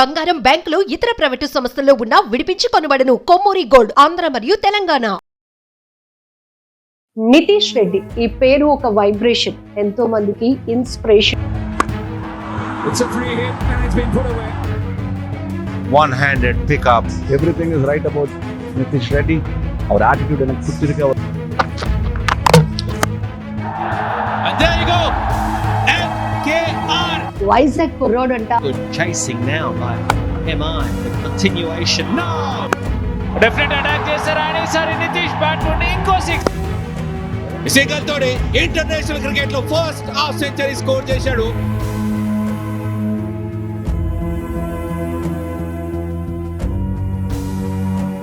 బంగారం బ్యాంకులు ఇతర ప్రైవేటు సంస్థల్లో ఉన్న విడిపించి కొనబడను. కొమ్మూరి గోల్డ్ ఆంధ్ర మరియు తెలంగాణ. నితీష్ రెడ్డి ఈ పేరు ఒక వైబ్రేషన్. ఎంతో మందికి inspiration. One handed pick everything is right about Nitish Reddy our attitude అనేది గుర్తుంది కావాలి And there you. వైజాగ్ కుర్రోడ్ అంట chasing now by MI. The continuation. No. Definite attack చేశారు ఆయన ఈసారి నితీష్ బ్యాట్ నుండి ఇంకో సిక్స్ శేఖర్ తోడే ఇంటర్నేషనల్ క్రికెట్లో ఫస్ట్ హాఫ్ సెంచరీ స్కోర్ చేశాడు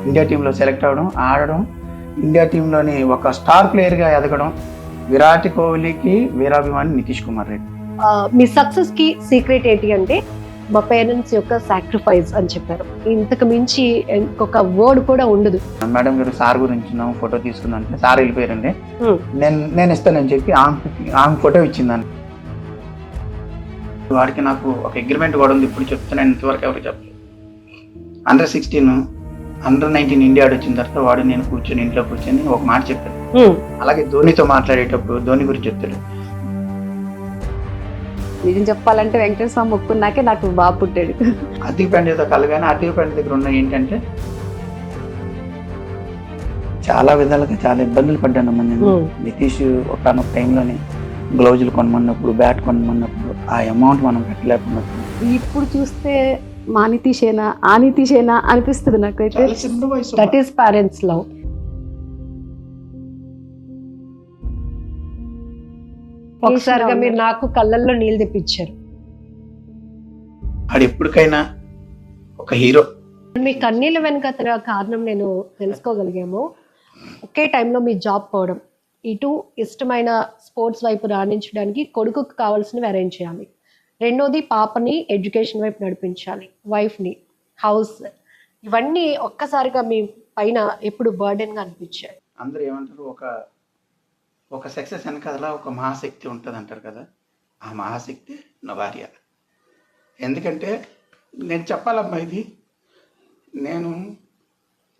ఇండియా టీంలో సెలెక్ట్ అవ్వడం ఆడడం ఇండియా టీంలోని ఒక స్టార్ ప్లేయర్గా ఎదగడం విరాట్ కోహ్లీకి వీరాభిమాని నితీష్ కుమార్ రెడ్డి మీ సక్సెస్కి సీక్రెట్ ఏంటి అంటే మా పేరెంట్స్ యొక్క సాక్రిఫైస్ అని చెప్పారు. ఇంతకు మించి ఇంకొక వర్డ్ కూడా ఉండదు. మేడం గారు సార్ గురించి ఫోటో తీసుకుందాం అంటే సార్ వెళ్ళిపోయారండి. నేను నేను ఇస్తానని చెప్పి ఆమె ఫోటో ఇచ్చిందండి. వాడికి నాకు ఒక అగ్రిమెంట్ కూడా ఉంది. ఇప్పుడు చెప్తున్నాను ఇంతవరకు ఎవరికి చెప్పలేదు. Under sixteen under nineteen India వచ్చిన తర్వాత వాడు నేను కూర్చొని ఇంట్లో కూర్చొని ఒక మాట చెప్పాను అలాగే ధోనితో మాట్లాడేటప్పుడు ధోని గురించి చెప్తాడు. నిజం చెప్పాలంటే వెంకటేశ్వర స్వామి మొక్కున్నాకే నాకు బాబు పుట్టాడు. అద్దెకి పెండతో కలగానే అద్దెకి పెండ దగ్గర ఉన్న ఏంటంటే చాలా విధాలుగా చాలా ఇబ్బందులు పడ్డానమ్మా నేను. నితీష్ ఒకనొక టైంలోనే గ్లౌజులు కొనమన్నప్పుడు బ్యాట్ కొనమన్నప్పుడు ఆ అమౌంట్ మనం పెట్టలేకున్నప్పుడు. ఇప్పుడు చూస్తే మా నితీషేనా ఆ నితీషేనా అనిపిస్తుంది నాకైతే. దట్ ఈస్ పేరెంట్స్ లవ్ ఒకసారిగా మీరు నాకు కళ్ళల్లో నీళ్ళు తెప్పించారు. ఆడు ఎప్పటికైనా ఒక హీరో. మీ కన్నీళ్ళ వెనక కారణం నేను తెలుసుకోగలిగాము. ఒకే టైంలో మీ జాబ్ పోవడం. ఇటు ఇష్టమైన స్పోర్ట్స్ వైపు రాణించడానికి కొడుకుకు కావాల్సినవి అరేంజ్ చేయాలి. రెండోది పాపని ఎడ్యుకేషన్ వైపు నడిపించాలి. వైఫ్ని హౌస్ ఇవన్నీ ఒక్కసారిగా మీ పైన ఎప్పుడు బర్డెన్గా అనిపించాయి? అందరూ ఏమంటారు? ఒక ఒక సక్సెస్ వెనకాల ఒక మహాశక్తి ఉంటుంది అంటారు కదా ఆ మహాశక్తి నా భార్య. ఎందుకంటే నేను చెప్పాలమ్మా ఇది నేను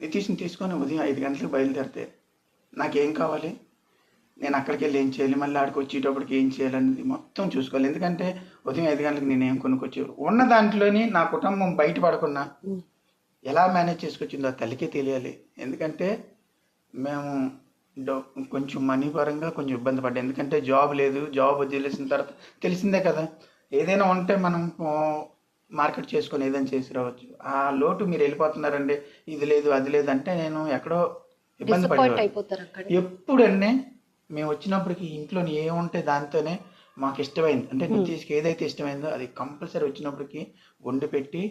నితీష్ని తీసుకొని ఉదయం ఐదు గంటలకు బయలుదేరితే నాకేం కావాలి? నేను అక్కడికి వెళ్ళి ఏం చేయాలి? మళ్ళీ ఆడికి వచ్చేటప్పటికి ఏం చేయాలనేది మొత్తం చూసుకోవాలి. ఎందుకంటే ఉదయం ఐదు గంటలకు నేను ఏం కొనుక్కొచ్చి ఉన్న దాంట్లోని నా కుటుంబం బయటపడకున్నా ఎలా మేనేజ్ చేసుకొచ్చిందో తల్లికే తెలియాలి. ఎందుకంటే మేము కొంచెం మనీ పరంగా కొంచెం ఇబ్బంది పడ్డా ఎందుకంటే జాబ్ లేదు జాబ్ వదిలేసిన తర్వాత తెలిసిందే కదా ఏదైనా ఉంటే మనం మార్కెట్ చేసుకొని ఏదైనా చేసి రావచ్చు. ఆ లోటు మీరు వెళ్ళిపోతున్నారండి ఇది లేదు అది లేదు అంటే నేను ఎక్కడో ఇబ్బంది అక్కడ ఎప్పుడన్నీ మేము వచ్చినప్పటికి ఇంట్లో ఏముంటే దాంతోనే మాకు ఇష్టమైంది. అంటే నితీష్కి ఏదైతే ఇష్టమైందో అది కంపల్సరీ వచ్చినప్పటికి వండి పెట్టి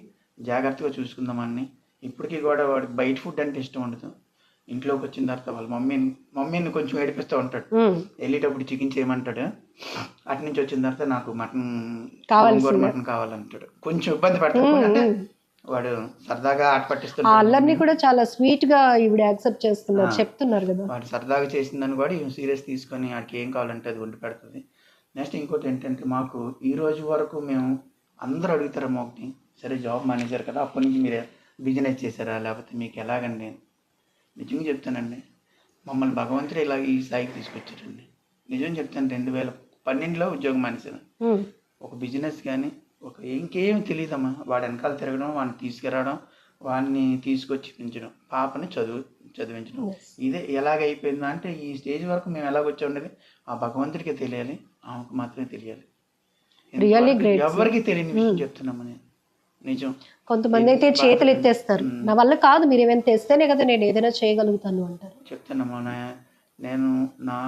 జాగ్రత్తగా చూసుకుందామని ఇప్పటికీ కూడా వాడికి బయట ఫుడ్ అంటే ఇష్టం ఉండదు. ఇంట్లోకి వచ్చిన తర్వాత వాళ్ళ మమ్మీని మమ్మీని కొంచెం ఏడిపిస్తూ ఉంటాడు. వెళ్ళేటప్పుడు చికెన్ చేయమంటాడు. అటు నుంచి వచ్చిన తర్వాత నాకు మటన్. గోంగూర మటన్ కావాలంటాడు. కొంచెం ఇబ్బంది పడతాడు. ఉమ్, అంటే ఉమ్. వాడు సరదాగా ఆట ఆ పట్టిస్తుంటాడు అల్లరిని కూడా చాలా స్వీట్గా ఈవిడ యాక్సెప్ట్ చేస్తున్నారు. చెప్తున్నారు కదా. వాడు సరదాగా చేసిందని కూడా ఈమె సీరియస్ తీసుకొని వాడికి ఏం కావాలంటే అది వండి పెడుతుంది. నెక్స్ట్ ఇంకోటి ఏంటంటే మాకు ఈ రోజు వరకు మేము అందరూ అడుగుతారమ్మా ఒకటి సరే జాబ్ మేనేజర్ కదా అప్పటి నుంచి మీరు బిజినెస్ చేశారా? లేకపోతే మీకు ఎలాగండి? నిజంగా చెప్తానండి. మమ్మల్ని భగవంతుడు ఇలాగ ఈ స్థాయికి తీసుకొచ్చారండి నిజం చెప్తాను రెండు వేల పన్నెండులో ఉద్యోగం మానేశాను. ఒక బిజినెస్ కానీ ఒక ఇంకేం తెలియదమ్మా. వాడు వెనకాల తిరగడం వాడిని తీసుకురావడం వాడిని తీసుకొచ్చి పెంచడం పాపని చదువు చదివించడం. ఇదే ఎలాగ అయిపోయిందా అంటే ఈ స్టేజ్ వరకు మేము ఎలాగ వచ్చి ఉండేది? ఆ భగవంతుడికి తెలియాలి ఆమెకు మాత్రమే తెలియాలి. ఎవరికి తెలియని విషయం Hmm. నిజం. కొంతమంది అయితే చేతులు ఎత్తేస్తారు. నా వల్ల కాదు మీరు ఏమైనా తెస్తేనే కదా నేను ఏదైనా చేయగలుగుతాను అంటారు. చెప్తున్నాము నా- నేను నా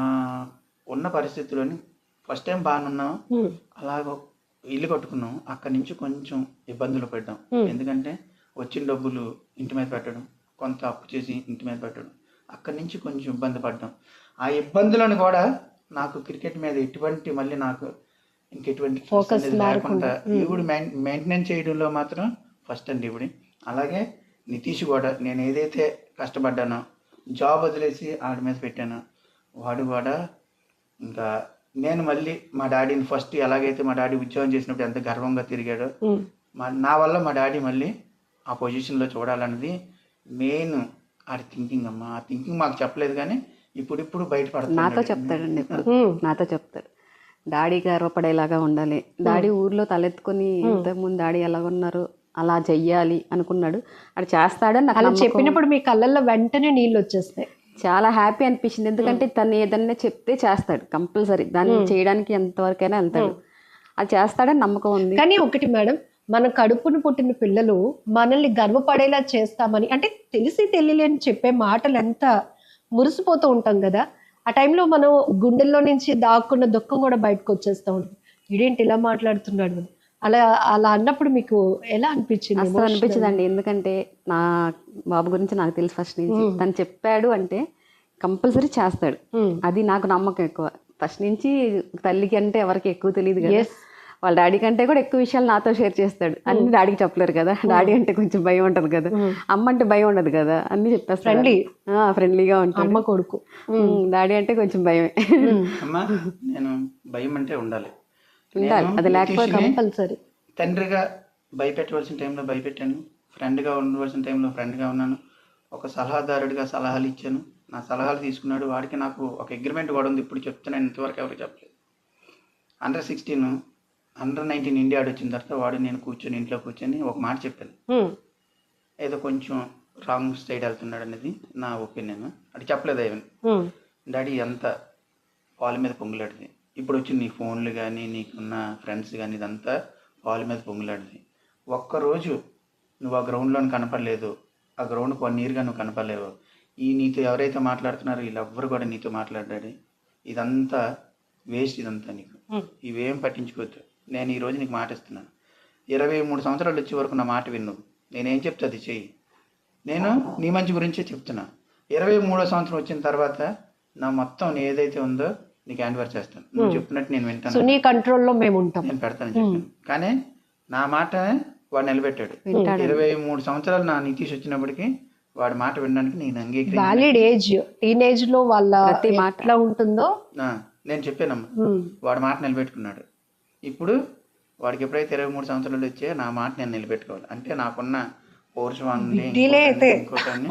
ఉన్న పరిస్థితుల్లోని ఫస్ట్ టైం బాగానున్నాం అలాగ ఇల్లు కట్టుకున్నాం. అక్కడి నుంచి కొంచెం ఇబ్బందులు పడ్డాం. ఎందుకంటే వచ్చిన డబ్బులు ఇంటి మీద పెట్టడం కొంత అప్పు చేసి ఇంటి మీద పెట్టడం అక్కడి నుంచి కొంచెం ఇబ్బంది పడ్డాం. ఆ ఇబ్బందులను కూడా నాకు క్రికెట్ మీద ఎటువంటి మళ్ళీ నాకు ఇంకెటువంటి మారకుండా. లేకుండా Hmm. ఈవిడ మెయింటెనెన్స్ చేయడంలో మాత్రం ఫస్ట్ అండి ఈవిడ అలాగే నితీష్ కూడా నేను ఏదైతే కష్టపడ్డానో జాబ్ వదిలేసి ఆడి మీద పెట్టానో వాడు కూడా ఇంకా నేను మళ్ళీ మా డాడీని ఫస్ట్ ఎలాగైతే మా డాడీ ఉద్యోగం చేసినప్పుడు ఎంత గర్వంగా తిరిగాడో ఉమ్, మా నా వల్ల మా డాడీ మళ్ళీ ఆ పొజిషన్లో చూడాలన్నది మెయిన్ ఆడి థింకింగ్ అమ్మా ఆ థింకింగ్ మాకు చెప్పలేదు కానీ ఇప్పుడిప్పుడు నాతో బయటపడుతుంది చెప్తాడండి ఇప్పుడు ఉమ్. నాతో చెప్తాడు డాడీ గర్వపడేలాగా ఉండాలి. డాడీ ఊర్లో తలెత్తుకొని ఇంతకుముందు డాడీ ఎలా ఉన్నారు? అలా చెయ్యాలి అనుకున్నాడు. అది చేస్తాడని నాకు అలా. చెప్పినప్పుడు మీ కళ్ళల్లో వెంటనే నీళ్ళు వచ్చేస్తాయి. చాలా హ్యాపీ అనిపించింది. ఎందుకంటే తను ఏదన్నా చెప్తే చేస్తాడు కంపల్సరీ. దాన్ని చేయడానికి ఎంతవరకైనా వెళ్తాడు. అది చేస్తాడని నమ్మకం ఉంది. కానీ ఒకటి మేడం మన కడుపును పుట్టిన పిల్లలు మనల్ని గర్వపడేలా చేస్తామని అంటే తెలిసి తెలియలేని చెప్పే మాటలు ఎంత మురిసిపోతూ ఉంటాం కదా ఆ టైంలో మనం గుండెల్లో నుంచి దాక్కున్న దుఃఖం కూడా బయటకు వచ్చేస్తూ ఉంటుంది. ఇదేంటి ఇలా మాట్లాడుతున్నాడు. అలా అలా అన్నప్పుడు మీకు ఎలా అనిపించింది అసలు అనిపించదండి. ఎందుకంటే నా బాబు గురించి నాకు తెలుసు ఫస్ట్ నుంచి. తను చెప్పాడు అంటే కంపల్సరీ చేస్తాడు. అది నాకు నమ్మకం ఎక్కువ. ఫస్ట్ నుంచి తల్లికి అంటే ఎవరికి ఎక్కువ తెలియదు కదా. వాళ్ళ డాడీ కంటే కూడా ఎక్కువ విషయాలు నాతో షేర్ చేస్తాడు. అన్ని డాడీకి చెప్పలేరు కదా. డాడీ అంటే కొంచెం భయం ఉంటది కదా. అమ్మ అంటే భయం ఉండదు కదా. అన్ని చెప్పేస్తాడు. Friendly. ఫ్రెండ్లీగా ఉంటాడు. అమ్మ కొడుకు. డాడీ అంటే కొంచెం భయమే. అమ్మా నేను భయం అంటే ఉండాలి. ఉండాలి. అది లేకపోతే కంపల్సరీ. తండ్రిగా భయపెట్టవలసిన టైంలో భయపెట్టాను. ఫ్రెండ్గా ఉండవలసిన టైంలో ఫ్రెండ్గా ఉన్నాను. ఒక సలహాదారుడిగా సలహాలు ఇచ్చాను. నా సలహాలు తీసుకున్నాడు. వాడికి నాకు ఒక అగ్రిమెంట్ కూడా ఉంది. ఇప్పుడు చెప్తున్నాను ఇంతవరకు ఎవరికి చెప్పలేదు. Under sixteen under nineteen India వచ్చిన తర్వాత వాడు నేను కూర్చొని ఇంట్లో కూర్చొని ఒక మాట చెప్పాను. ఏదో కొంచెం రాంగ్ సైడ్ వెళ్తున్నాడు అనేది నా ఒపీనియన్. అది చెప్పలేదు even. డాడీ ఎంత పాల మీద పొంగులాడిది ఇప్పుడు వచ్చి నీ ఫోన్లు కానీ నీకున్న ఫ్రెండ్స్ కానీ ఇదంతా పాల మీద పొంగులాడిది ఒక్కరోజు నువ్వు ఆ గ్రౌండ్లో కనపడలేదు. ఆ గ్రౌండ్కి వన్ ఇయర్గా నువ్వు కనపడలేవు. ఈ నీతో ఎవరైతే మాట్లాడుతున్నారో వీళ్ళెవ్వరు కూడా నీతో మాట్లాడాడు ఇదంతా వేస్ట్ ఇదంతా నీకు. ఇవేం పట్టించుకోవద్దు. నేను ఈ రోజు నీకు మాట ఇస్తున్నాను ఇరవై మూడు సంవత్సరాలు వచ్చే వరకు నా మాట విన్ను. నేనేం చెప్తే అది చెయ్యి. నేను నీ మంచి గురించే చెప్తున్నా. ఇరవై మూడో సంవత్సరం వచ్చిన తర్వాత నా మొత్తం నీ ఏదైతే ఉందో నీకు హ్యాండ్ ఓవర్ చేస్తాను. నువ్వు చెప్పినట్టు నేను సో వింటాను నీ కంట్రోల్లో మేము ఉంటాం. నేను పెడతాను చెప్పాను కానీ నా మాట వాడు నిలబెట్టాడు. ఇరవై మూడు సంవత్సరాలు నా నితీష్ వచ్చినప్పటికి వాడి మాట వినడానికి నేను వ్యాలిడ్ ఏజ్ టీనేజ్లో వాళ్ళ ప్రతి మాట. ఎట్లా ఉంటుందో? ఆ, నేను చెప్పానమ్మా. వాడి మాట నిలబెట్టుకున్నాడు. వాడికి ఎప్పుడైతే ఇరవై మూడు సంవత్సరాలు వచ్చాయో నా మాట నేను నిలబెట్టుకోవాలి. అంటే నాకున్న పౌరుషాన్ని. ఇంకోటాన్ని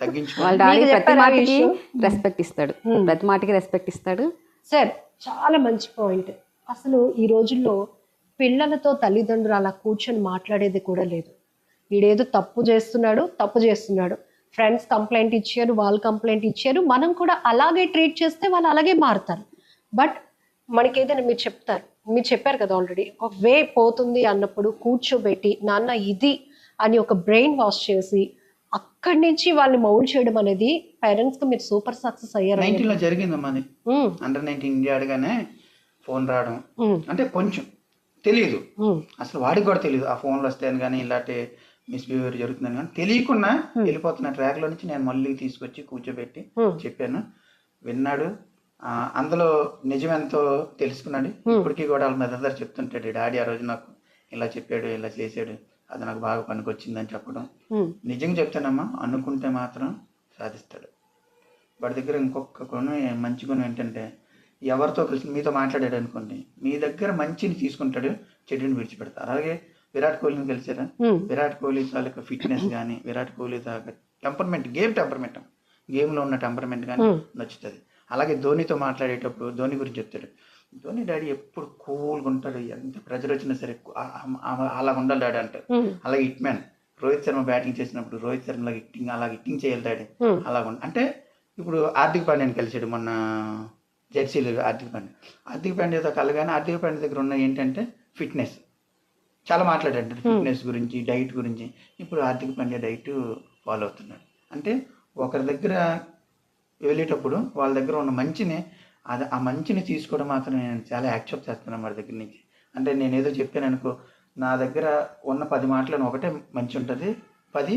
తగ్గించుకోవాలి ప్రతి మాటకి? రెస్పెక్ట్ ఇస్తాడు. ప్రతి మాటకి రెస్పెక్ట్ ఇస్తాడు. సార్ చాలా మంచి పాయింట్ అసలు ఈ రోజుల్లో పిల్లలతో తల్లిదండ్రులు అలా కూర్చొని మాట్లాడేది కూడా లేదు. వీడేదో తప్పు చేస్తున్నాడు తప్పు చేస్తున్నాడు. ఫ్రెండ్స్ కంప్లైంట్ ఇచ్చారు వాళ్ళు కంప్లైంట్ ఇచ్చారు. మనం కూడా అలాగే ట్రీట్ చేస్తే వాళ్ళు అలాగే మారుతారు. బట్ మనకి ఏదైనా మీరు చెప్తారు మీరు చెప్పారు కదా ఆల్రెడీ ఒక వే పోతుంది అన్నప్పుడు కూర్చోబెట్టి నాన్న ఇది అని ఒక బ్రెయిన్ వాష్ చేసి అక్కడి నుంచి వాళ్ళని మౌల్డ్ చేయడం అనేది పేరెంట్స్కి మీరు సూపర్ సక్సెస్ అయ్యారు నైన్టీన్లో జరిగిందమ్మా అది. ఉమ్, అండర్ నైన్టీన్ ఇండియా అడగానే ఫోన్ రావడం. అంటే కొంచెం తెలియదు. అసలు వాడికి కూడా తెలియదు ఆ ఫోన్లు వస్తాయని కానీ ఇలాంటి మిస్బిహేవియర్ జరుగుతుందని కానీ తెలియకుండా వెళ్ళిపోతున్న ట్రాక్లో నుంచి నేను మళ్ళీ తీసుకొచ్చి కూర్చోబెట్టి. చెప్పాను. విన్నాడు. అందులో నిజం ఎంతో తెలుసుకున్నాడు ఇప్పటికీ కూడా వాళ్ళ మీద అందరు చెప్తుంటాడు డాడీ ఆ రోజు నాకు ఇలా చెప్పాడు ఇలా చేశాడు అది నాకు బాగా పనికొచ్చిందని చెప్పడం. నిజంగా చెప్తానమ్మా అనుకుంటే మాత్రం సాధిస్తాడు. వాడి దగ్గర ఇంకొక గుణం మంచి గుణం ఏంటంటే ఎవరితో కలిసి మీతో మాట్లాడాడు అనుకోండి మీ దగ్గర మంచిని తీసుకుంటాడు చెడుని విడిచిపెడతారు అలాగే విరాట్ కోహ్లీని కలిసారా. విరాట్ కోహ్లీ తాలూకా ఫిట్నెస్ కానీ విరాట్ కోహ్లీ తాలూకా టెంపర్మెంట్ గేమ్ టెంపర్మెంట్ గేమ్లో ఉన్న టెంపర్మెంట్ కానీ. నచ్చుతుంది. అలాగే ధోనితో మాట్లాడేటప్పుడు ధోని గురించి చెప్తాడు. ధోని డాడీ ఎప్పుడు కూల్గా ఉంటాడు ఎంత ప్రెజర్ వచ్చినా సరే అలా ఉండాలి డాడీ Hmm. అలాగే hit man Rohit Sharma batting చేసినప్పుడు రోహిత్ శర్మ హిట్టింగ్ అలా హిట్టింగ్ చేయాలి డాడీ. అలా ఉండి అంటే ఇప్పుడు హార్దిక్ పాండ్యాని కలిసాడు మొన్న జెర్సీలు హార్దిక్ పాండ్యా. హార్దిక్ పాండ్యాతో కలగానే హార్దిక్ పాండ్యా దగ్గర ఉన్న ఏంటంటే ఫిట్నెస్. చాలా మాట్లాడాడు ఫిట్నెస్ గురించి డైట్ గురించి. ఇప్పుడు హార్దిక్ పాండ్యా డైట్ ఫాలో అవుతున్నాడు. అంటే ఒకరి దగ్గర వెళ్ళేటప్పుడు వాళ్ళ దగ్గర ఉన్న మంచిని అది ఆ మంచిని తీసుకోవడం మాత్రం నేను చాలా యాక్సెప్ట్ చేస్తున్నాను వాడి దగ్గర నుంచి. అంటే నేను ఏదో చెప్పాను అనుకో నా దగ్గర ఉన్న పది మాటలను ఒకటే మంచి ఉంటుంది పది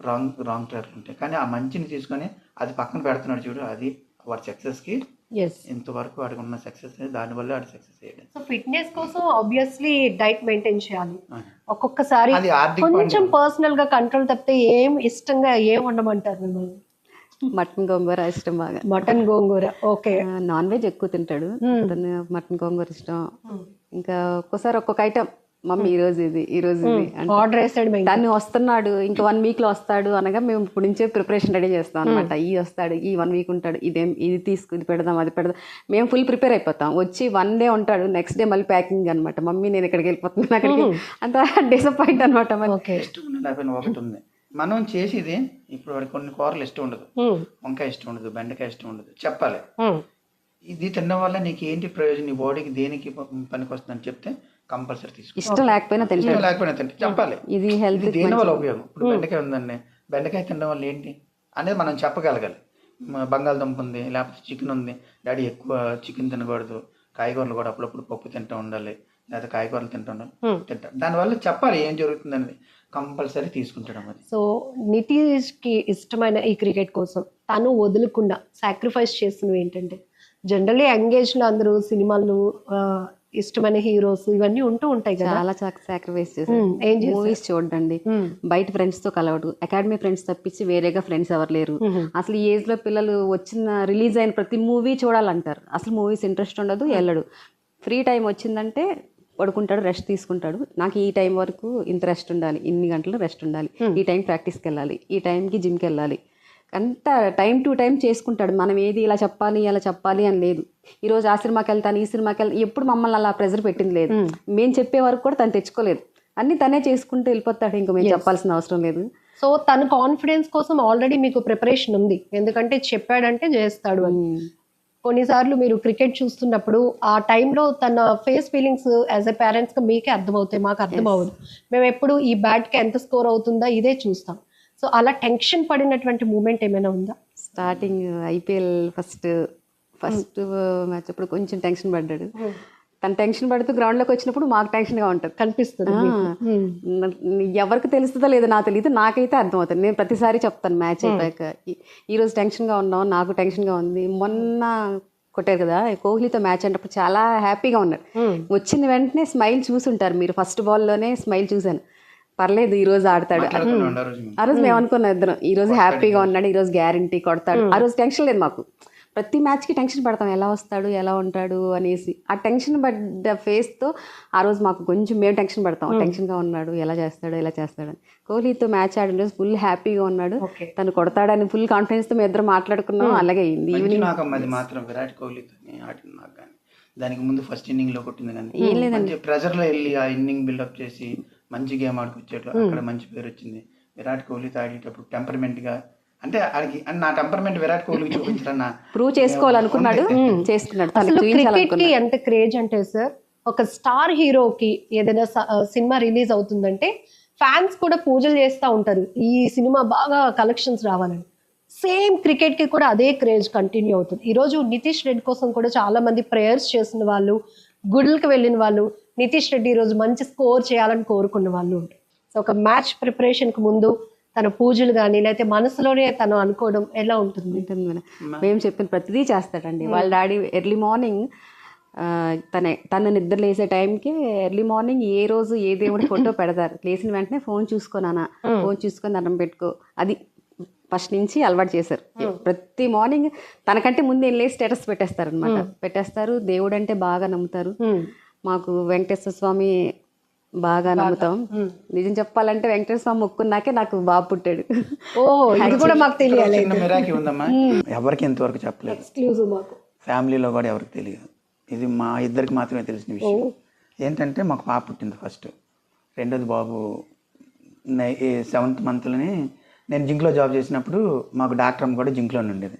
రాంగ్ రాంగ్ ట్రాక్ ఉంటాయి. కానీ ఆ మంచిని తీసుకొని అది పక్కన పెడుతున్నాడు చూడు అది వాడి సక్సెస్కి ఇంతవరకు వాడికి ఉన్న సక్సెస్ దానివల్ల వాడు సక్సెస్ అయ్యాడు. సో ఫిట్నెస్ కోసం ఆబ్వియస్లీ డైట్ మెయింటైన్ చేయాలి. ఒక్కొక్కసారి కొంచెం. పర్సనల్గా కంట్రోల్ తప్పితే ఏం ఇష్టంగా ఏం ఉండమంటారు మిమ్మల్ని? మటన్ గోంగూర ఇష్టం బాగా. మటన్ గోంగూర ఓకే. నాన్ వెజ్ ఎక్కువ తింటాడు. అతను మటన్ గోంగూర ఇష్టం. ఇంకా ఒక్కోసారి ఒక్కొక్క ఐటమ్ మమ్మీ ఈ రోజు ఇది ఈ రోజు ఇది ఆర్డర్ మేము తను వస్తున్నాడు ఇంకా వన్ వీక్లో వస్తాడు అనగా మేము ఇప్పుడు నుంచే ప్రిపరేషన్ రెడీ చేస్తాం అనమాట ఈ వస్తాడు ఈ వన్ వీక్ ఉంటాడు ఇదేం ఇది తీసుకు ఇది పెడదాం అది పెడదాం. మేము ఫుల్ ప్రిపేర్ అయిపోతాం. వచ్చి వన్ డే ఉంటాడు నెక్స్ట్ డే మళ్ళీ ప్యాకింగ్ అనమాట మమ్మీ నేను ఇక్కడికి వెళ్ళిపోతున్నాను అక్కడికి అంత డిసప్పాయింట్ అనమాట మళ్ళీ. మనం చేసేది ఇప్పుడు కొన్ని కూరలు ఇష్టం ఉండదు. వంకాయ ఇష్టం ఉండదు బెండకాయ ఇష్టం ఉండదు. చెప్పాలి. ఇది తినడం వల్ల నీకు ఏంటి ప్రయోజనం? నీ బాడీకి దేనికి పనికి వస్తుందని చెప్తే కంపల్సరీ తీసుకో. ఇష్టం లేకపోయినా తింటాడు. లేకపోయినా తింటే చెప్పాలి. ఇది హెల్త్ దేని వల్ల ఉపయోగం? ఇప్పుడు బెండకాయ ఉందండి. బెండకాయ తినడం వల్ల ఏంటి? అనేది మనం చెప్పగలగాలి. బంగాళదుంప ఉంది లేకపోతే చికెన్ ఉంది. డాడీ ఎక్కువ చికెన్ తినకూడదు. కాయగూరలు కూడా అప్పుడప్పుడు పప్పు తింటూ ఉండాలి. లేకపోతే కాయగూరలు తింటూ ఉండాలి. తింటా. దానివల్ల చెప్పాలి ఏం జరుగుతుంది అనేది కంపల్సరీ తీసుకుంటాడు అది సో నితీష్కి ఇష్టమైన ఈ క్రికెట్ కోసం తను వదలకుండా సాక్రిఫైస్ చేసినవి ఏంటంటే జనరల్లీ ఎంగేజ్లో అందరూ సినిమాలు ఇష్టమైన హీరోస్ ఇవన్నీ ఉంటూ ఉంటాయి కదా. చాలా సాక్రిఫైస్ చేశారు? మూవీస్ చూడండి. బయట ఫ్రెండ్స్తో కలవడు. అకాడమీ ఫ్రెండ్స్ తప్పించి వేరేగా ఫ్రెండ్స్ ఎవరు లేరు. అసలు ఈ ఏజ్లో పిల్లలు వచ్చిన రిలీజ్ అయిన ప్రతి మూవీ చూడాలంటారు. అసలు మూవీస్ ఇంట్రెస్ట్ ఉండదు వెళ్ళడు. ఫ్రీ టైం వచ్చిందంటే పడుకుంటాడు రెస్ట్ తీసుకుంటాడు. నాకు ఈ టైం వరకు ఇంత రెస్ట్ ఉండాలి ఇన్ని గంటలు రెస్ట్ ఉండాలి. ఈ టైం ప్రాక్టీస్కి వెళ్ళాలి ఈ టైంకి జిమ్కి వెళ్ళాలి. అంత టైం టు టైం చేసుకుంటాడు. మనం ఏది ఇలా చెప్పాలి ఇలా చెప్పాలి అని లేదు. ఈ రోజు ఆ సినిమాకి వెళ్తాను ఈ సినిమాకి వెళ్తాను. ఎప్పుడు మమ్మల్ని అలా ప్రెజర్ పెట్టింది లేదు. మేము చెప్పే వరకు కూడా తను తెచ్చుకోలేదు. అన్ని తనే చేసుకుంటూ వెళ్ళిపోతాడు. ఇంకా మేము చెప్పాల్సిన అవసరం లేదు. సో తన కాన్ఫిడెన్స్ కోసం ఆల్రెడీ మీకు ప్రిపరేషన్ ఉంది. ఎందుకంటే చెప్పాడంటే చేస్తాడు అని. కొన్నిసార్లు మీరు క్రికెట్ చూస్తున్నప్పుడు ఆ టైంలో తన ఫేస్ ఫీలింగ్స్ యాజ్ ఎ పేరెంట్స్గా మీకే అర్థమవుతాయి మాకు అర్థం అవ్వదు. మేము ఎప్పుడు ఈ బ్యాట్కి ఎంత స్కోర్ అవుతుందా ఇదే చూస్తాం. సో అలా టెన్షన్ పడినటువంటి మూమెంట్ ఏమైనా ఉందా? Starting IPL first first match అప్పుడు కొంచెం టెన్షన్ పడ్డాడు. తను టెన్షన్ పడుతూ గ్రౌండ్లోకి వచ్చినప్పుడు మాకు టెన్షన్గా ఉంటుంది. కనిపిస్తుంది ఎవరికి తెలుస్తుందో లేదో నాకు తెలియదు. నాకైతే అర్థమవుతుంది. నేను ప్రతిసారి చెప్తాను మ్యాచ్ అయిపోయాక. ఈ- ఈ రోజు టెన్షన్గా ఉన్నాం నాకు టెన్షన్గా ఉంది. మొన్న కొట్టారు కదా కోహ్లీతో మ్యాచ్ అంటే చాలా హ్యాపీగా ఉన్నారు. వచ్చిన వెంటనే స్మైల్ చూసుంటారు మీరు. ఫస్ట్ బాల్లోనే స్మైల్ చూశాను. పర్లేదు ఈ రోజు ఆడతాడు. మాట్లాడుతూనే ఉండే ఆ రోజు. మేము. ఆ రోజు మేము అనుకున్నాం ఇద్దరం. ఈ రోజు హ్యాపీగా ఉన్నాడు ఈ రోజు గ్యారంటీ కొడతాడు. ఆ రోజు టెన్షన్ లేదు మాకు. ప్రతి మ్యాచ్కి టెన్షన్ పడతాం. ఎలా వస్తాడు? ఎలా ఉంటాడు? అనేసి. ఆ టెన్షన్ పడ్డ ఫేస్తో ఆ రోజు మాకు కొంచెం మేము టెన్షన్ పడతాం. టెన్షన్గా ఉన్నాడు. ఎలా చేస్తాడు ఎలా చేస్తాడు అని కోహ్లీతో మ్యాచ్ ఆడిన రోజు ఫుల్ హ్యాపీగా ఉన్నాడు. తను కొడతాడని ఫుల్ కాన్ఫిడెన్స్తో మేము ఇద్దరం మాట్లాడుకున్నాం. అలాగే అయింది. ఈవినింగ్ మాత్రం. విరాట్ కోహ్లీతో ఆడిన నాకు కానీ. దానికి ముందు ఫస్ట్ ఇన్నింగ్లో కొట్టింది కానీ. మంచి ప్రెజర్లో వెళ్ళి ఆ ఇన్నింగ్ బిల్డప్ చేసి మంచి గేమ్ ఆడుకొచ్చేట్లు అక్కడ మంచి పేరు వచ్చింది విరాట్ కోహ్లీతో ఆడేటప్పుడు టెంపర్మెంట్గా అంటే ఆడికి నా టెంపర్మెంట్ విరాట్ కోహ్లీకి చూపించాలన్న ప్రూవ్ చేసుకోవాలనుకున్నాడు. చేసుకున్నాడు అసలు క్రికెట్కి ఎంత క్రేజ్ అంటే సార్ ఒక స్టార్ హీరోకి ఏదైనా సినిమా రిలీజ్ అవుతుందంటే ఫ్యాన్స్ కూడా పూజలు చేస్తూ ఉంటారు. ఈ సినిమా బాగా కలెక్షన్స్ రావాలని. సేమ్ క్రికెట్కి కూడా అదే క్రేజ్ కంటిన్యూ అవుతుంది. ఈ రోజు నితీష్ రెడ్డి కోసం కూడా చాలా మంది ప్రేయర్స్ చేసిన వాళ్ళు గుడులకు వెళ్ళిన వాళ్ళు నితీష్ రెడ్డి ఈ రోజు మంచి స్కోర్ చేయాలని కోరుకున్న వాళ్ళు ఉంటారు. సో ఒక మ్యాచ్ ప్రిపరేషన్కు ముందు తన పూజలు కానీ లేకపోతే మనసులోనే తను అనుకోవడం ఎలా ఉంటుంది? ఉంటుంది మేడం. మేము చెప్పిన ప్రతిదీ చేస్తాడండి. వాళ్ళ డాడీ ఎర్లీ మార్నింగ్ తన తన నిద్ర లేసే టైంకి ఎర్లీ మార్నింగ్ ఏ రోజు ఏ దేవుడి ఫోటో పెడతారు. లేచిన వెంటనే ఫోన్ చూసుకోనానా ఫోన్ చూసుకొని దండం పెట్టుకో. అది ఫస్ట్ నుంచి అలవాటు చేశారు. ప్రతి మార్నింగ్ తనకంటే ముందు వెళ్ళి స్టేటస్ పెట్టేస్తారు అనమాట పెట్టేస్తారు. దేవుడు అంటే బాగా నమ్ముతారు. మాకు వెంకటేశ్వర స్వామి బాగా నమ్ముతాం. నిజం చెప్పాలంటే వెంకటేశ్వర స్వామి మొక్కున్నాకే నాకు బాబు పుట్టాడు. ఓ ఇది కూడా మాకు తెలియాలి చిన్న మిరాకి ఉందమ్మా. ఎవరికి ఇంతవరకు చెప్పలేదు. ఎక్స్క్లూజివ్ మాకు. ఫ్యామిలీలో కూడా ఎవరికి తెలియదు. ఇది మా ఇద్దరికి మాత్రమే తెలిసిన విషయం. ఏంటంటే మాకు పాప పుట్టింది ఫస్ట్ రెండోది బాబు సెవెంత్ మంత్లోనే నేను జింక్లో జాబ్ చేసినప్పుడు మాకు డాక్టర్ అమ్మ కూడా జింక్లోనే ఉండేది.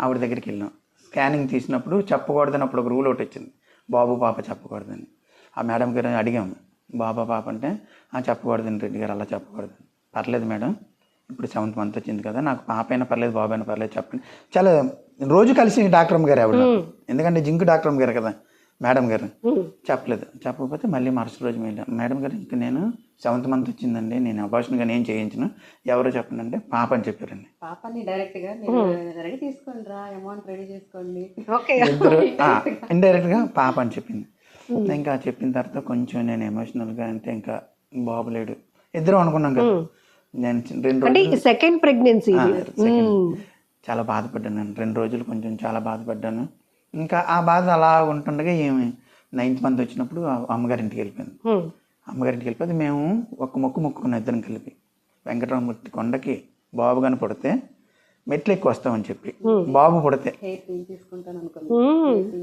ఆవిడ దగ్గరికి వెళ్ళాం. స్కానింగ్ తీసినప్పుడు చెప్పకూడదని అప్పుడు ఒక రూల్ ఒకటి వచ్చింది. బాబు పాప చెప్పకూడదని. ఆ మేడం గారు అడిగాము. బాబా పాప అంటే "ఆ, చెప్పకూడదని రెడ్డి గారు అలా చెప్పకూడదు. పర్లేదు మేడం ఇప్పుడు సెవెంత్ మంత్ వచ్చింది కదా నాకు పాప అయినా పర్లేదు బాబు అయినా పర్లేదు చెప్పండి. చాలా రోజు కలిసి డాక్టర్ అమ్మ గారు ఆవిడ నాకు. ఎందుకంటే జింక్ డాక్టర్ అమ్మ గారు కదా మేడం గారు. చెప్పలేదు. చెప్పకపోతే మళ్ళీ మరుసటి రోజు మేడం గారు ఇంక నేను సెవెంత్ మంత్ వచ్చిందండి నేను అబార్షన్గా నేను చేయించను. ఎవరో చెప్పండి అంటే పాప అని చెప్పారండి. పాపని డైరెక్ట్గా రెడీ తీసుకోండి రా అమౌంట్ రెడీ చేసుకోండి. ఇండైరెక్ట్ గా పాప అని చెప్పింది. ఇంకా చెప్పిన తర్వాత కొంచెం నేను ఎమోషనల్గా అంటే ఇంకా బాబు లేడు. ఇద్దరు అనుకున్నాం కదా. నేను రెండు సెకండ్ ప్రెగ్నెన్సీ. చాలా బాధపడ్డాను నేను. రెండు రోజులు కొంచెం చాలా బాధపడ్డాను. ఇంకా ఆ బాధ అలా ఉంటుండగా ఏమి నైన్త్ మంత్ వచ్చినప్పుడు ఆ అమ్మగారి ఇంటికి వెళ్ళిపోయింది. అమ్మగారింటికి వెళ్ళిపోతే మేము ఒక మొక్కు మొక్కుకున్న ఇద్దరం కలిపి వెంకటరామమూర్తి కొండకి బాబు కానీ పుడితే మెట్లు ఎక్కువ వస్తామని చెప్పి బాబు పుడితే.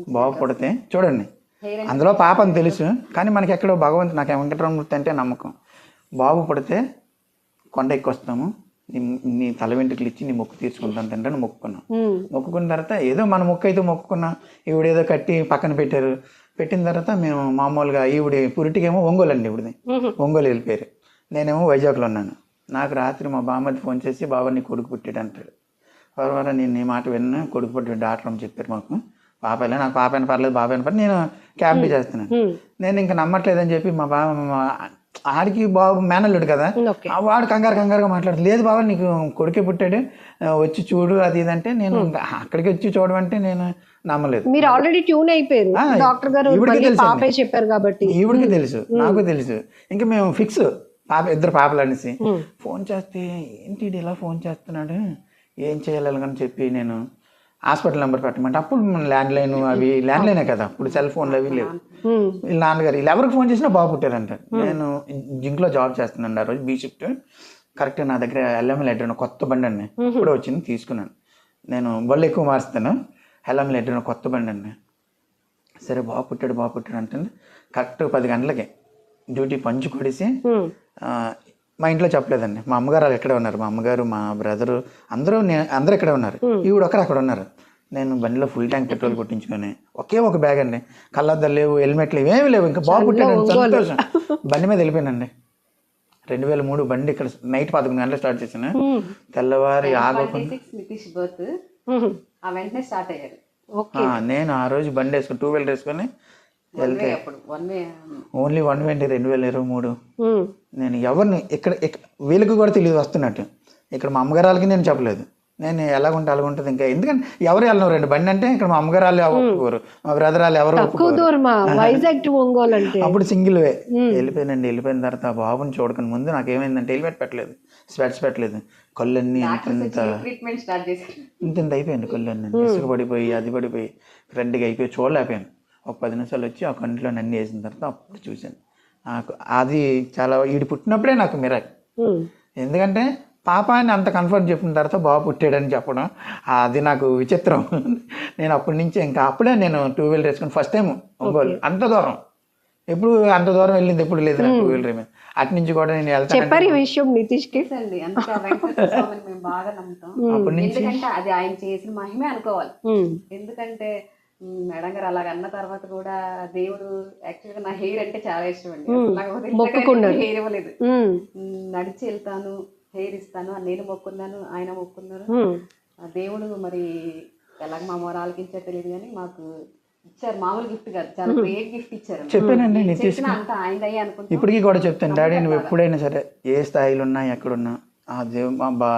బాబు పుడితే చూడండి అందులో పాప తెలుసు కానీ మనకి ఎక్కడో భగవంతు నాకు వెంకటరామమూర్తి అంటే నమ్మకం. బాబు పుడితే కొండ ఎక్కువ వస్తాము నీ నీ తల వెంట్రుకలు ఇచ్చి నీ మొక్కు తీర్చుకుంటాను తండ్రి అని మొక్కుకున్నాం. మొక్కుకున్న తర్వాత ఏదో మన మొక్కు అయితే మొక్కుకున్నాం. ఈవిడేదో కట్టి పక్కన పెట్టారు. పెట్టిన తర్వాత మేము మామూలుగా ఈవిడి పురిటికేమో ఒంగోలు అండి ఇవిడిది ఒంగోలు వెళ్ళిపోయారు. నేనేమో వైజాగ్లో ఉన్నాను. నాకు రాత్రి మా బామ్మది ఫోన్ చేసి బాబా నీ కొడుకు పుట్టాడు అంటాడు. పర్వాలేదు నేను నీ మాట విన్నా కొడుకు పుట్టాడు డాక్టర్ అని చెప్పారు మాకు. పాపలే నాకు పాప అయినా పర్లేదు బాబు అయినా పర్లేదు నేను క్యాబ్ చేస్తున్నాను నేను ఇంకా నమ్మట్లేదని చెప్పి మా మా- ఆడికి బాబు మేనల్లుడు కదా వాడు కంగారు కంగారుగా మాట్లాడుతూ లేదు బాబా నీకు కొడుకే పుట్టాడు వచ్చి చూడు అది ఇది అంటే నేను అక్కడికి వచ్చి చూడమంటే నేను నమ్మలేదు. మీరు ఆల్రెడీ ట్యూన్ అయిపోయారు. డాక్టర్ గారు. పాపే చెప్పారు కాబట్టి. ఈవిడికి తెలుసు నాకు తెలుసు. ఇంకా మేము ఫిక్స్ పాప ఇద్దరు పాపలు అనేసి ఫోన్ చేస్తే ఏంటి ఇలా ఫోన్ చేస్తున్నాడు? ఏం చేయాలి అని చెప్పి నేను హాస్పిటల్ నెంబర్ పెట్టమంటే అప్పుడు ల్యాండ్ లైన్ అవి ల్యాండ్ లైనే కదా. అప్పుడు సెల్ ఫోన్లు అవి లేవు. వీళ్ళ నాన్నగారు వీళ్ళు ఎవరికి ఫోన్ చేసినా బాబు పుట్టారంట నేను జింక్లో జాబ్ చేస్తున్నాను ఆ రోజు బీ షిఫ్ట్. కరెక్ట్ నా దగ్గర ఎల్ఎం లెటర్ కొత్త బండి అండి. ఇప్పుడు వచ్చింది తీసుకున్నాను. నేను బళ్ళు ఎక్కువ మారుస్తాను. ఎల్ఎం లెటర్ కొత్త బండి అండి. సరే బాబు పుట్టాడు బాబు పుట్టాడు అంటే కరెక్ట్ పది గంటలకి డ్యూటీ పంచి కొడిసి మా ఇంట్లో చెప్పలేదండి. మా అమ్మగారు వాళ్ళు ఇక్కడే ఉన్నారు. మా అమ్మగారు మా బ్రదరు అందరూ నే- అందరూ ఇక్కడే ఉన్నారు. ఈవిడ ఒకరు అక్కడ ఉన్నారు. నేను బండిలో ఫుల్ ట్యాంక్ పెట్రోల్ కొట్టించుకొని ఒకే ఒక బ్యాగ్ అండి. కళ్ళద్దాలు లేవు హెల్మెట్లు లేవు ఏమీ లేవు. ఇంకా బాబు పుట్టాడు. సంతోషం. బండి మీద వెళ్ళిపోయానండి. రెండు వేల మూడు బండి ఇక్కడ నైట్ పదకొండు గంటలు స్టార్ట్ చేశాను తెల్లవారి ఆగకుండా వెంటనే స్టార్ట్ అయ్యారు నేను ఆ రోజు బండి వేసుకుని టూ వీలర్ వేసుకొని వన్ వే అప్పుడు. One way only one twenty రెండు వేల ఇరవై మూడు. మ్మ్. నేను ఎవరిని ఇక్కడ ఇక్క- వీళ్ళకి కూడా తెలియదు వస్తున్నట్టు. ఇక్కడ మా అమ్మగారు వాళ్ళకి నేను చెప్పలేదు. నేను ఎలాగుంటే అలాగుంటుంది ఇంకా. ఎందుకంటే ఎవరు వెళ్ళను? రెండు బండి అంటే ఇక్కడ మా అమ్మగారు వాళ్ళు ఎవరు ఒప్పుకోరు. మా బ్రదర్ వాళ్ళు ఎవరు అంటే. అప్పుడు సింగిల్ వే. వెళ్ళిపోయానండి వెళ్ళిపోయిన తర్వాత ఆ బాబుని చూడకని ముందు నాకు ఏమైందంటే హెల్మెట్ పెట్టలేదు. స్వెట్స్ పెట్టలేదు. కళ్ళన్నీ ఇంత ఇంత ట్రీట్మెంట్ స్టార్ట్ చేశారు. ఇంత ఇంత అయిపోయింది కళ్ళన్నీ. ఇసుక పడిపోయి అది పడిపోయి ఫ్రెండ్గా అయిపోయి చూడలేకపోయాను. ఒక పది నిమిషాలు వచ్చి ఆ కంటిలో నన్ను వేసిన తర్వాత అప్పుడు చూశాను. నాకు అది చాలా ఈడు పుట్టినప్పుడే నాకు మిరాక్. ఎందుకంటే పాప అని అంత కన్ఫర్మ్ చెప్పిన తర్వాత బాబు పుట్టాడని చెప్పడం అది నాకు విచిత్రం. నేను అప్పటి నుంచి ఇంకా అప్పుడే నేను టూ వీలర్ వేసుకుని ఫస్ట్ టైం ఒంగోలు అంత దూరం. ఎప్పుడు అంత దూరం వెళ్ళింది ఎప్పుడు లేదు నాకు టూ వీలర్ మీద. అటు నుంచి కూడా నేను వెళ్తాను చెప్పారు ఈ విషయం నితీష్కి అప్పటి నుంచి ఎందుకంటే అది ఆయన చేసిన మహిమే అనుకోవాలి. ఎందుకంటే మేడం గారు అలాగ అన్న తర్వాత కూడా దేవుడు యాక్చువల్గా నా హెయిర్ అంటే చాలా ఇష్టం అండి. హెయిర్ ఇవ్వలేదు. నడిచి వెళ్తాను హెయిర్ ఇస్తాను నేను మొక్కున్నాను ఆయన మొక్కున్నారు. దేవుడు మరి ఎలాగ మా మొరాలకి ఇచ్చా తెలియదు కానీ మాకు ఇచ్చారు. మామూలు గిఫ్ట్ కాదు. చాలా గ్రేట్ గిఫ్ట్ ఇచ్చారు. చెప్పానండి నేను చెప్పిన అంత ఆయనదయ్యే అనుకుంటా. ఇప్పటికీ కూడా చెప్తాను. డాడీ నువ్వు ఎప్పుడైనా సరే ఏ స్థాయిలో ఉన్నా ఎక్కడున్నా ఆ దేవు మా బా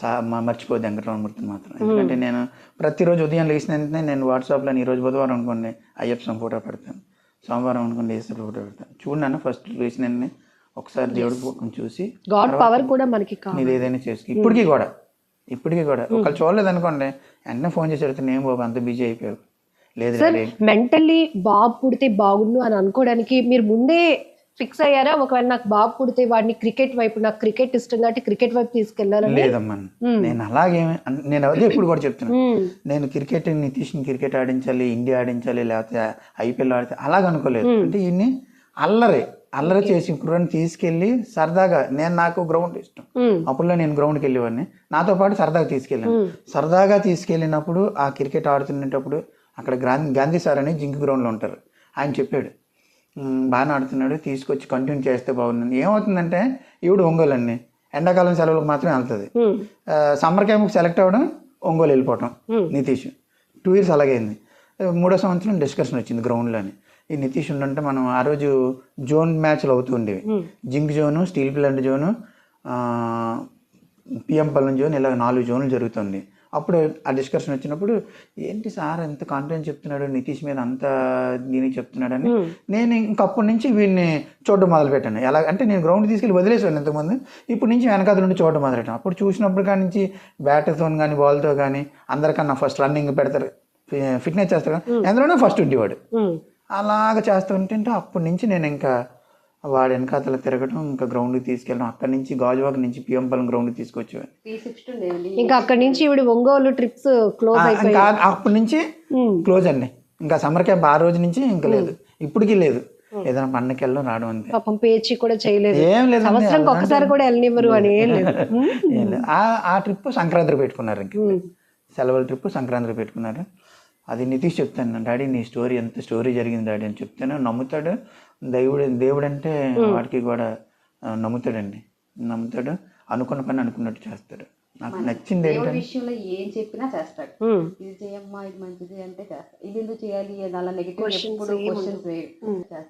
సా మా మర్చిపోదు వెంకటరామమూర్తిని మాత్రం. ఎందుకంటే నేను ప్రతిరోజు ఉదయం లేచిన వెంటనే నేను వాట్సాప్లో ఈ రోజు బుధవారం అనుకోండి అయ్యప్ప స్వామి ఫోటో పెడతాను. సోమవారం అనుకోండి ఏసు ఫోటో పెడతాను. చూడన్నాను ఫస్ట్ లేచిన వెంటనే ఒకసారి దేవుడి ముఖం చూసి గాడ్ పవర్ కూడా మనకి నీది ఏదైనా చేసుకో ఇప్పటికీ కూడా ఇప్పటికీ కూడా. ఒకళ్ళు చూడలేదు అనుకోండి వెంటనే ఫోన్ చేసి అడిగితే నేను బాబు అంత బిజీ అయిపోయావు? లేదు మెంటల్లీ బాబు పుడితే బాగుండు అని అనుకోవడానికి మీరు ముందే ఫిక్స్ అయ్యారా? ఒకవేళ నాకు బాబు పుడితే వాడిని క్రికెట్ వైపు నాకు క్రికెట్ ఇష్టం కాబట్టి క్రికెట్ వైపు తీసుకెళ్ళాలని లేదమ్మా. నేను అలాగే నేను అదే ఎప్పుడు కూడా చెప్తున్నాను. నేను క్రికెట్ నితీష్ని క్రికెట్ ఆడించాలి ఇండియా ఆడించాలి లేకపోతే ఐపీఎల్ ఆడితే అలాగ అనుకోలేదు. అంటే ఈయన్ని అల్లరి అల్లరి చేసి కుర్రని తీసుకెళ్ళి సరదాగా నేను నాకు గ్రౌండ్ ఇష్టం. అప్పుడులో నేను గ్రౌండ్కి వెళ్ళేవాడిని. నాతో పాటు సరదాగా తీసుకెళ్ళాను. సరదాగా తీసుకెళ్ళినప్పుడు ఆ క్రికెట్ ఆడుతున్నప్పుడు అక్కడ గాంధీ గాంధీ సార్ అని జింక్ గ్రౌండ్లో ఉంటారు. ఆయన చెప్పాడు "ఉమ్, బాగానే ఆడుతున్నాడు తీసుకొచ్చి కంటిన్యూ చేస్తే బాగుంది ఏమవుతుందంటే ఈవిడ ఒంగోలు అండి ఎండాకాలం సెలవులకు మాత్రమే వెళ్తుంది. మ్మ్. సమ్మర్ క్యాంప్కి సెలెక్ట్ అవ్వడం ఒంగోలు వెళ్ళిపోవటం నితీష్. టూ ఇయర్స్ అలాగే అయింది మూడో సంవత్సరం డిస్కషన్ వచ్చింది గ్రౌండ్లోని ఈ నితీష్ ఉండంటే మనం ఆ రోజు జోన్ మ్యాచ్లు అవుతూ ఉండేవి. Zinc zone steel plant zone PM Palem zone ఇలా నాలుగు జోన్లు జరుగుతుంది అప్పుడు ఆ డిస్కషన్ వచ్చినప్పుడు ఏంటి సార్ ఎంత కాన్ఫిడెన్స్ చెప్తున్నాడు? నితీష్ మీద అంత దీనికి చెప్తున్నాడని. నేను ఇంకప్పటి నుంచి వీడిని చూడడం మొదలుపెట్టాను. ఎలా అంటే నేను గ్రౌండ్ తీసుకెళ్ళి వదిలేసాను ఇంతకుముందు. ఇప్పుడు నుంచి వెనకాల నుండి చూడడం మొదలెట్టాను అప్పుడు చూసినప్పుడు కాడి నుంచి బ్యాట్తో కానీ బాల్తో కానీ అందరికన్నా ఫస్ట్ రన్నింగ్ పెడతారు. ఫిట్నెస్ చేస్తారు ఎందులోనే ఫస్ట్ ఉండేవాడు. మ్మ్. అలాగ చేస్తుంటే అప్పటి నుంచి నేను ఇంకా వాడు వెనకాతల తిరగడం ఇంకా గ్రౌండ్కి తీసుకెళ్ళడం. అక్కడి నుంచి గాజువాక నుంచి పిఎంపల్లం గ్రౌండ్కి తీసుకొచ్చేవాడు త్రీ సిక్స్టీ ఉండేవండి ఇంకా అక్కడి నుంచి ఇవి ఒంగోలు ట్రిప్స్ క్లోజ్ ఇంకా అప్పటి నుంచి క్లోజ్ అండి. ఇంకా సమ్మర్ క్యాంప్ ఆ రోజు నుంచి ఇంకా లేదు. ఇప్పటికీ లేదు. ఏదైనా పండగకి వెళ్ళడం రావడం అంతే. పాపం పేచి కూడా చేయలేదు. ఏం లేదు సంవత్సరంకి కూడా వెళ్ళనివ్వరు అని ఏం లేదు. ఆ ఆ ట్రిప్ సంక్రాంతికి పెట్టుకున్నారు ఇంక. సెలవుల ట్రిప్ సంక్రాంతికి పెట్టుకున్నారు. అది నితీష్ చెప్తాను. డాడీ నీ స్టోరీ ఎంత స్టోరీ జరిగింది డాడీ అని చెప్తాను. నమ్ముతాడు. దేవుడు దేవుడు అంటే వాడికి కూడా నమ్ముతాడండి. నమ్ముతాడు అనుకున్న పని అనుకున్నట్టు చేస్తాడు. నాకు నచ్చింది దేవుడి ఏంటంటే విషయంలో ఏం చెప్పినా చేస్తాడు. ఇది చేయమ్మా ఇది మంచిది అంటే చేస్తాడు ఇది ఎందుకు చేయాలి? అలా నెగిటివ్ ఎప్పుడు క్వశ్చన్స్ చేస్తాడు.